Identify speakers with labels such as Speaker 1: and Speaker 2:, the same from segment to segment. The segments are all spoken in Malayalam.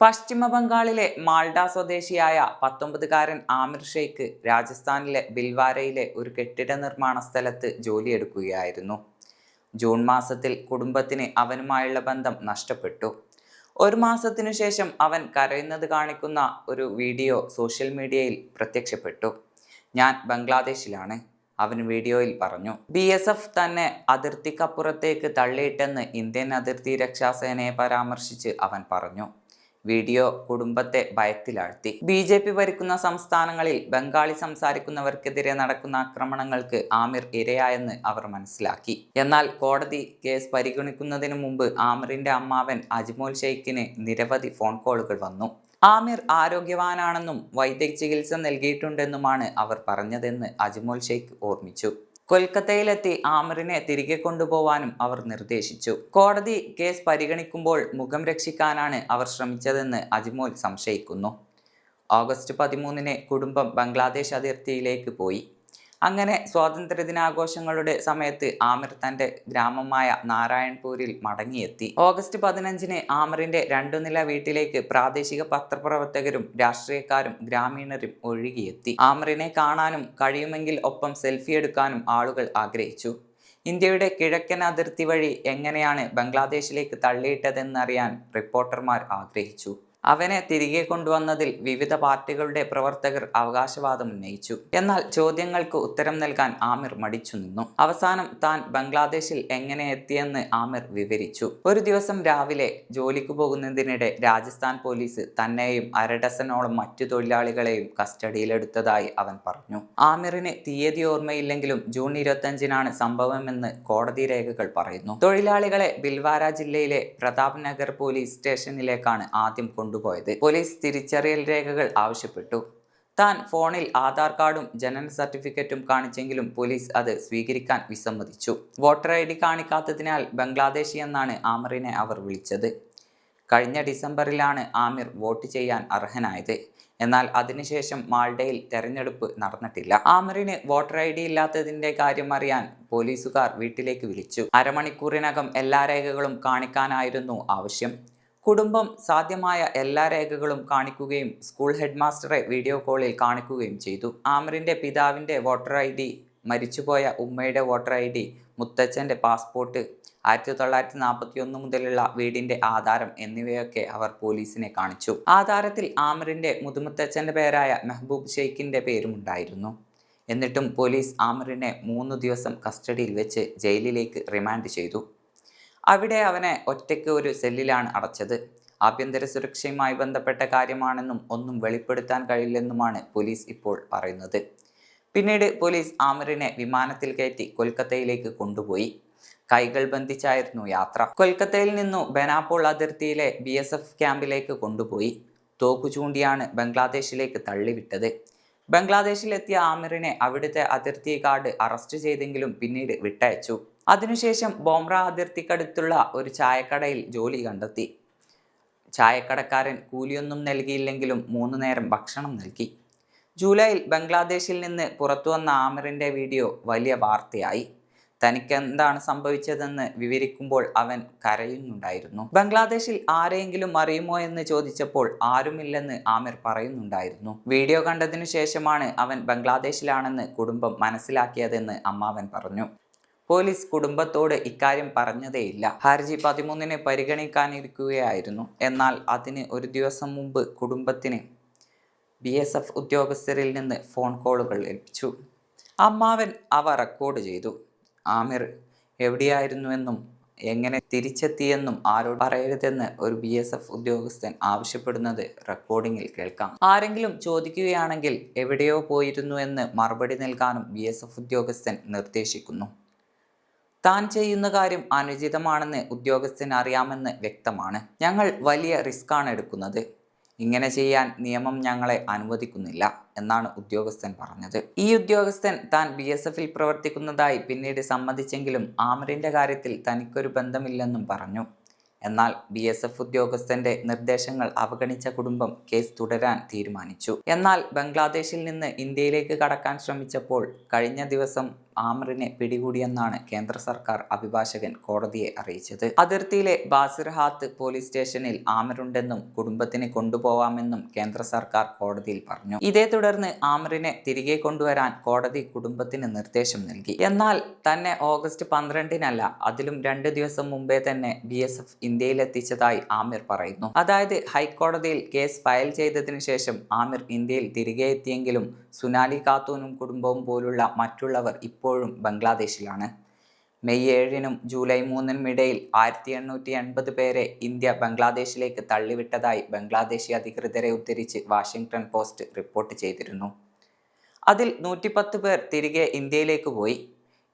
Speaker 1: പശ്ചിമ ബംഗാളിലെ മാൾഡ സ്വദേശിയായ പത്തൊമ്പതുകാരൻ ആമിർ ഷെയ്ഖ് രാജസ്ഥാനിലെ ബിൽവാരയിലെ ഒരു കെട്ടിട നിർമ്മാണ സ്ഥലത്ത് ജോലിയെടുക്കുകയായിരുന്നു. ജൂൺ മാസത്തിൽ കുടുംബത്തിന് അവനുമായുള്ള ബന്ധം നഷ്ടപ്പെട്ടു. ഒരു മാസത്തിനു ശേഷം അവൻ കരയുന്നത് കാണിക്കുന്ന ഒരു വീഡിയോ സോഷ്യൽ മീഡിയയിൽ പ്രത്യക്ഷപ്പെട്ടു. ഞാൻ ബംഗ്ലാദേശിലാണ് അവൻ വീഡിയോയിൽ പറഞ്ഞു. ബി എസ് എഫ് തന്നെ അതിർത്തിക്കപ്പുറത്തേക്ക് തള്ളിയിട്ടെന്ന് ഇന്ത്യൻ അതിർത്തി രക്ഷാസേനയെ പരാമർശിച്ച് അവൻ പറഞ്ഞു. വീഡിയോ കുടുംബത്തെ ഭയത്തിലാഴ്ത്തി. ബി ജെ പി ഭരിക്കുന്ന സംസ്ഥാനങ്ങളിൽ ബംഗാളി സംസാരിക്കുന്നവർക്കെതിരെ നടക്കുന്ന ആക്രമണങ്ങൾക്ക് ആമിർ ഇരയായെന്ന് അവർ മനസ്സിലാക്കി. എന്നാൽ കോടതി കേസ് പരിഗണിക്കുന്നതിന് മുമ്പ് ആമിറിന്റെ അമ്മാവൻ അജ്മോൽ ഷെയ്ഖിന് നിരവധി ഫോൺ കോളുകൾ വന്നു. ആമിർ ആരോഗ്യവാനാണെന്നും വൈദ്യ ചികിത്സ നൽകിയിട്ടുണ്ടെന്നുമാണ് അവർ പറഞ്ഞതെന്ന് അജ്മോൽ ഷെയ്ഖ് ഓർമ്മിച്ചു. കൊൽക്കത്തയിലെത്തി ആമറിനെ തിരികെ കൊണ്ടുപോവാനും അവർ നിർദ്ദേശിച്ചു. കോടതി കേസ് പരിഗണിക്കുമ്പോൾ മുഖം രക്ഷിക്കാനാണ് അവർ ശ്രമിച്ചതെന്ന് അജ്മോൽ സംശയിക്കുന്നു. ഓഗസ്റ്റ് പതിമൂന്നിന് കുടുംബം ബംഗ്ലാദേശ് അതിർത്തിയിലേക്ക് പോയി. അങ്ങനെ സ്വാതന്ത്ര്യ ദിനാഘോഷങ്ങളുടെ സമയത്ത് ആമിർ തന്റെ ഗ്രാമമായ നാരായൺപൂരിൽ മടങ്ങിയെത്തി. ഓഗസ്റ്റ് പതിനഞ്ചിന് ആമിറിന്റെ രണ്ടു നില വീട്ടിലേക്ക് പ്രാദേശിക പത്രപ്രവർത്തകരും രാഷ്ട്രീയക്കാരും ഗ്രാമീണരും ഒഴുകിയെത്തി. ആമിറിനെ കാണാനും കഴിയുമെങ്കിൽ ഒപ്പം സെൽഫി എടുക്കാനും ആളുകൾ ആഗ്രഹിച്ചു. ഇന്ത്യയുടെ കിഴക്കൻ അതിർത്തി വഴി എങ്ങനെയാണ് ബംഗ്ലാദേശിലേക്ക് തള്ളിയിട്ടതെന്നറിയാൻ റിപ്പോർട്ടർമാർ ആഗ്രഹിച്ചു. അവനെ തിരികെ കൊണ്ടുവന്നതിൽ വിവിധ പാർട്ടികളുടെ പ്രവർത്തകർ അവകാശവാദം ഉന്നയിച്ചു. എന്നാൽ ചോദ്യങ്ങൾക്ക് ഉത്തരം നൽകാൻ ആമിർ മടിച്ചു നിന്നു. അവസാനം താൻ ബംഗ്ലാദേശിൽ എങ്ങനെ എത്തിയെന്ന് ആമിർ വിവരിച്ചു. ഒരു ദിവസം രാവിലെ ജോലിക്ക് പോകുന്നതിനിടെ രാജസ്ഥാൻ പോലീസ് തന്നെയും അരഡസനോളം മറ്റു തൊഴിലാളികളെയും കസ്റ്റഡിയിലെടുത്തതായി അവൻ പറഞ്ഞു. ആമിറിന് തീയതി ഓർമ്മയില്ലെങ്കിലും ജൂൺ ഇരുപത്തഞ്ചിനാണ് സംഭവമെന്ന് കോടതി രേഖകൾ പറയുന്നു. തൊഴിലാളികളെ ബിൽവാര ജില്ലയിലെ പ്രതാപ് നഗർ പോലീസ് സ്റ്റേഷനിലേക്കാണ് ആദ്യം കൊണ്ടുപോയത്. പോലീസ് തിരിച്ചറിയൽ രേഖകൾ ആവശ്യപ്പെട്ടു. താൻ ഫോണിൽ ആധാർ കാർഡും ജനന സർട്ടിഫിക്കറ്റും കാണിച്ചെങ്കിലും പോലീസ് അത് സ്വീകരിക്കാൻ വിസമ്മതിച്ചു. വോട്ടർ ഐ ഡി കാണിക്കാത്തതിനാൽ ബംഗ്ലാദേശി എന്നാണ് ആമിറിനെ അവർ വിളിച്ചത്. കഴിഞ്ഞ ഡിസംബറിലാണ് ആമിർ വോട്ട് ചെയ്യാൻ അർഹനായത്. എന്നാൽ അതിനുശേഷം മാൾഡയിൽ തെരഞ്ഞെടുപ്പ് നടന്നിട്ടില്ല. ആമിറിന് വോട്ടർ ഐ ഡി ഇല്ലാത്തതിന്റെ കാര്യം അറിയാൻ പോലീസുകാർ വീട്ടിലേക്ക് വിളിച്ചു. അരമണിക്കൂറിനകം എല്ലാ രേഖകളും കാണിക്കാനായിരുന്നു ആവശ്യം. കുടുംബം സാധ്യമായ എല്ലാ രേഖകളും കാണിക്കുകയും സ്കൂൾ ഹെഡ് മാസ്റ്ററെ വീഡിയോ കോളിൽ കാണിക്കുകയും ചെയ്തു. ആമറിന്റെ പിതാവിന്റെ വോട്ടർ ഐ ഡി മരിച്ചുപോയ ഉമ്മയുടെ വോട്ടർ ഐ ഡി മുത്തച്ഛന്റെ പാസ്പോർട്ട് ആയിരത്തി തൊള്ളായിരത്തി നാൽപ്പത്തി ഒന്ന് മുതലുള്ള വീടിന്റെ ആധാരം എന്നിവയൊക്കെ അവർ പോലീസിനെ കാണിച്ചു. ആധാരത്തിൽ ആമറിന്റെ മുതുമുത്തച്ഛന്റെ പേരായ മെഹബൂബ് ഷെയ്ഖിന്റെ പേരുമുണ്ടായിരുന്നു. എന്നിട്ടും പോലീസ് ആമറിനെ മൂന്ന് ദിവസം കസ്റ്റഡിയിൽ വെച്ച് ജയിലിലേക്ക് റിമാൻഡ് ചെയ്തു. അവിടെ അവനെ ഒറ്റയ്ക്ക് ഒരു സെല്ലിലാണ് അടച്ചത്. ആഭ്യന്തര സുരക്ഷയുമായി ബന്ധപ്പെട്ട കാര്യമാണെന്നും ഒന്നും വെളിപ്പെടുത്താൻ കഴിയില്ലെന്നുമാണ് പോലീസ് ഇപ്പോൾ പറയുന്നത്. പിന്നീട് പോലീസ് ആമിറിനെ വിമാനത്തിൽ കയറ്റി കൊൽക്കത്തയിലേക്ക് കൊണ്ടുപോയി. കൈകൾ ബന്ധിച്ചായിരുന്നു യാത്ര. കൊൽക്കത്തയിൽ നിന്നു ബനാപ്പോൾ അതിർത്തിയിലെ ബി ക്യാമ്പിലേക്ക് കൊണ്ടുപോയി. തോക്കു ചൂണ്ടിയാണ് ബംഗ്ലാദേശിലേക്ക് തള്ളിവിട്ടത്. ബംഗ്ലാദേശിലെത്തിയ ആമിറിനെ അവിടുത്തെ അതിർത്തി ഗാർഡ് അറസ്റ്റ് ചെയ്തെങ്കിലും പിന്നീട് വിട്ടയച്ചു. അതിനുശേഷം ബോംറ അതിർത്തിക്കടുത്തുള്ള ഒരു ചായക്കടയിൽ ജോലി കണ്ടെത്തി. ചായക്കടക്കാരൻ കൂലിയൊന്നും നൽകിയില്ലെങ്കിലും മൂന്നു നേരം ഭക്ഷണം നൽകി. ജൂലൈയിൽ ബംഗ്ലാദേശിൽ നിന്ന് പുറത്തുവന്ന ആമിറിന്റെ വീഡിയോ വലിയ വാർത്തയായി. തനിക്ക് എന്താണ് സംഭവിച്ചതെന്ന് വിവരിക്കുമ്പോൾ അവൻ കരയുന്നുണ്ടായിരുന്നു. ബംഗ്ലാദേശിൽ ആരെങ്കിലും അറിയുമോ എന്ന് ചോദിച്ചപ്പോൾ ആരുമില്ലെന്ന് ആമിർ പറയുന്നുണ്ടായിരുന്നു. വീഡിയോ കണ്ടതിനു ശേഷമാണ് അവൻ ബംഗ്ലാദേശിലാണെന്ന് കുടുംബം മനസ്സിലാക്കിയതെന്ന് അമ്മാവൻ പറഞ്ഞു. പോലീസ് കുടുംബത്തോട് ഇക്കാര്യം പറഞ്ഞതേയില്ല. ഹർജി പതിമൂന്നിന് പരിഗണിക്കാനിരിക്കുകയായിരുന്നു. എന്നാൽ അതിന് ഒരു ദിവസം മുമ്പ് കുടുംബത്തിന് ബി എസ് എഫ് ഉദ്യോഗസ്ഥരിൽ നിന്ന് ഫോൺ കോളുകൾ ലഭിച്ചു. അമ്മാവൻ അവ റെക്കോർഡ് ചെയ്തു. ആമിർ എവിടെയായിരുന്നുവെന്നും എങ്ങനെ തിരിച്ചെത്തിയെന്നും ആരോട് പറയരുതെന്ന് ഒരു ബി എസ് എഫ് ഉദ്യോഗസ്ഥൻ ആവശ്യപ്പെടുന്നത് റെക്കോർഡിങ്ങിൽ കേൾക്കാം. ആരെങ്കിലും ചോദിക്കുകയാണെങ്കിൽ എവിടെയോ പോയിരുന്നു എന്ന് മറുപടി നൽകാനും ബി എസ് എഫ് ഉദ്യോഗസ്ഥൻ നിർദ്ദേശിക്കുന്നു. താൻ ചെയ്യുന്ന കാര്യം അനുചിതമാണെന്ന് ഉദ്യോഗസ്ഥൻ അറിയാമെന്ന് വ്യക്തമാണ്. ഞങ്ങൾ വലിയ റിസ്ക് ആണ് എടുക്കുന്നത്. ഇങ്ങനെ ചെയ്യാൻ നിയമം ഞങ്ങളെ അനുവദിക്കുന്നില്ല. എന്നാണ് ഉദ്യോഗസ്ഥൻ പറഞ്ഞത്. ഈ ഉദ്യോഗസ്ഥൻ താൻ ബി എസ് എഫിൽ പ്രവർത്തിക്കുന്നതായി പിന്നീട് സമ്മതിച്ചെങ്കിലും ആമറിന്റെ കാര്യത്തിൽ തനിക്കൊരു ബന്ധമില്ലെന്നും പറഞ്ഞു. എന്നാൽ ബി എസ് എഫ് ഉദ്യോഗസ്ഥന്റെ നിർദ്ദേശങ്ങൾ അവഗണിച്ച കുടുംബം കേസ് തുടരാൻ തീരുമാനിച്ചു. എന്നാൽ ബംഗ്ലാദേശിൽ നിന്ന് ഇന്ത്യയിലേക്ക് കടക്കാൻ ശ്രമിച്ചപ്പോൾ കഴിഞ്ഞ ദിവസം ആമിറിനെ പിടികൂടിയെന്നാണ് കേന്ദ്ര സർക്കാർ അഭിഭാഷകൻ കോടതിയെ അറിയിച്ചത്. അതിർത്തിയിലെ ബാസിർഹാത്ത് പോലീസ് സ്റ്റേഷനിൽ ആമറുണ്ടെന്നും കുടുംബത്തിന് കൊണ്ടുപോവാമെന്നും കേന്ദ്ര സർക്കാർ കോടതിയിൽ പറഞ്ഞു. ഇതേ തുടർന്ന് ആമറിനെ തിരികെ കൊണ്ടുവരാൻ കോടതി കുടുംബത്തിന് നിർദ്ദേശം നൽകി. എന്നാൽ തന്നെ ഓഗസ്റ്റ് പന്ത്രണ്ടിനല്ല അതിലും രണ്ട് ദിവസം മുമ്പേ തന്നെ ബി എസ് എഫ് ഇന്ത്യയിലെത്തിച്ചതായി ആമിർ പറയുന്നു. അതായത് ഹൈക്കോടതിയിൽ കേസ് ഫയൽ ചെയ്തതിനു ശേഷം ആമിർ ഇന്ത്യയിൽ തിരികെ എത്തിയെങ്കിലും സുനാലി ഖാത്തൂനും കുടുംബവും പോലുള്ള മറ്റുള്ളവർ ഇപ്പോഴും ബംഗ്ലാദേശിലാണ്. മെയ് ഏഴിനും ജൂലൈ മൂന്നിനും ഇടയിൽ ആയിരത്തി എണ്ണൂറ്റി എൺപത് പേരെ ഇന്ത്യ ബംഗ്ലാദേശിലേക്ക് തള്ളിവിട്ടതായി ബംഗ്ലാദേശി അധികൃതരെ ഉദ്ധരിച്ച് വാഷിംഗ്ടൺ പോസ്റ്റ് റിപ്പോർട്ട് ചെയ്തിരുന്നു. അതിൽ നൂറ്റിപ്പത്ത് പേർ തിരികെ ഇന്ത്യയിലേക്ക് പോയി.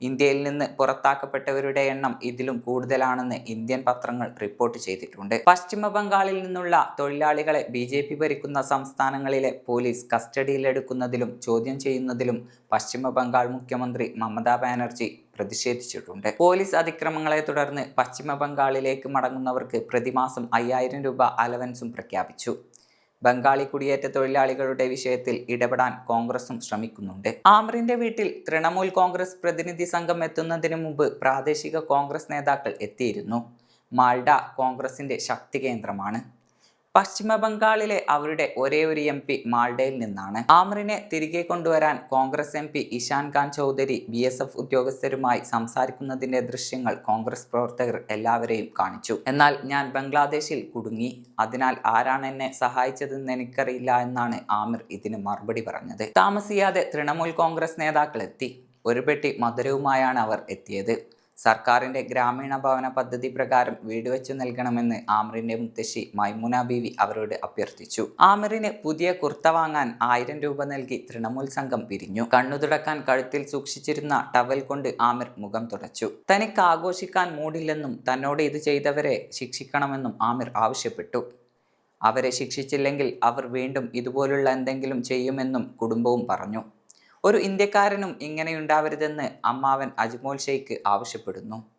Speaker 1: ഇന്ത്യയിൽ നിന്ന് പുറത്താക്കപ്പെട്ടവരുടെ എണ്ണം ഇതിലും കൂടുതലാണെന്ന് ഇന്ത്യൻ പത്രങ്ങൾ റിപ്പോർട്ട് ചെയ്തിട്ടുണ്ട്. പശ്ചിമ ബംഗാളിൽ നിന്നുള്ള തൊഴിലാളികളെ ബി ജെ പി ഭരിക്കുന്ന സംസ്ഥാനങ്ങളിലെ പോലീസ് കസ്റ്റഡിയിലെടുക്കുന്നതിലും ചോദ്യം ചെയ്യുന്നതിലും പശ്ചിമ ബംഗാൾ മുഖ്യമന്ത്രി മമതാ ബാനർജി പ്രതിഷേധിച്ചിട്ടുണ്ട്. പോലീസ് അതിക്രമങ്ങളെ തുടർന്ന് പശ്ചിമ ബംഗാളിലേക്ക് മടങ്ങുന്നവർക്ക് പ്രതിമാസം അയ്യായിരം രൂപ അലവൻസും പ്രഖ്യാപിച്ചു. ബംഗാളി കുടിയേറ്റ തൊഴിലാളികളുടെ വിഷയത്തിൽ ഇടപെടാൻ കോൺഗ്രസും ശ്രമിക്കുന്നുണ്ട്. ആമറിന്റെ വീട്ടിൽ തൃണമൂൽ കോൺഗ്രസ് പ്രതിനിധി സംഘം എത്തുന്നതിന് മുമ്പ് പ്രാദേശിക കോൺഗ്രസ് നേതാക്കൾ എത്തിയിരുന്നു. മാൾഡ കോൺഗ്രസിന്റെ ശക്തി കേന്ദ്രമാണ്. പശ്ചിമ ബംഗാളിലെ അവരുടെ ഒരേ ഒരു എം പി മാൾഡയിൽ നിന്നാണ്. ആമറിനെ തിരികെ കൊണ്ടുവരാൻ Congress M P Ishan Khan Choudhury B S F ഉദ്യോഗസ്ഥരുമായി സംസാരിക്കുന്നതിന്റെ ദൃശ്യങ്ങൾ കോൺഗ്രസ് പ്രവർത്തകർ എല്ലാവരെയും കാണിച്ചു. എന്നാൽ ഞാൻ ബംഗ്ലാദേശിൽ കുടുങ്ങി. അതിനാൽ ആരാണ് എന്നെ സഹായിച്ചതെന്ന് എനിക്കറിയില്ല എന്നാണ് ആമിർ ഇതിന് മറുപടി പറഞ്ഞത്. താമസിയാതെ തൃണമൂൽ കോൺഗ്രസ് നേതാക്കൾ എത്തി. ഒരു പെട്ടി മധുരവുമായാണ് അവർ എത്തിയത്. സർക്കാരിന്റെ ഗ്രാമീണ ഭവന പദ്ധതി പ്രകാരം വീട് വെച്ചു നൽകണമെന്ന് ആമിറിന്റെ മുത്തശ്ശി മൈമുന ബീവി അവരോട് അഭ്യർത്ഥിച്ചു. ആമിറിന് പുതിയ കുർത്ത വാങ്ങാൻ ആയിരം രൂപ നൽകി തൃണമൂൽ സംഘം പിരിഞ്ഞു. കണ്ണു തുടക്കാൻ കഴുത്തിൽ സൂക്ഷിച്ചിരുന്ന ടവൽ കൊണ്ട് ആമിർ മുഖം തുടച്ചു. തനിക്ക് ആഘോഷിക്കാൻ മൂടില്ലെന്നും തന്നോട് ഇത് ചെയ്തവരെ ശിക്ഷിക്കണമെന്നും ആമിർ ആവശ്യപ്പെട്ടു. അവരെ ശിക്ഷിച്ചില്ലെങ്കിൽ അവർ വീണ്ടും ഇതുപോലുള്ള എന്തെങ്കിലും ചെയ്യുമെന്നും കുടുംബവും പറഞ്ഞു. ഒരു ഇന്ത്യക്കാരനും ഇങ്ങനെയുണ്ടാവരുതെന്ന് അമ്മാവൻ അജ്മോൽ ഷെയ്ഖ് ആവശ്യപ്പെടുന്നു.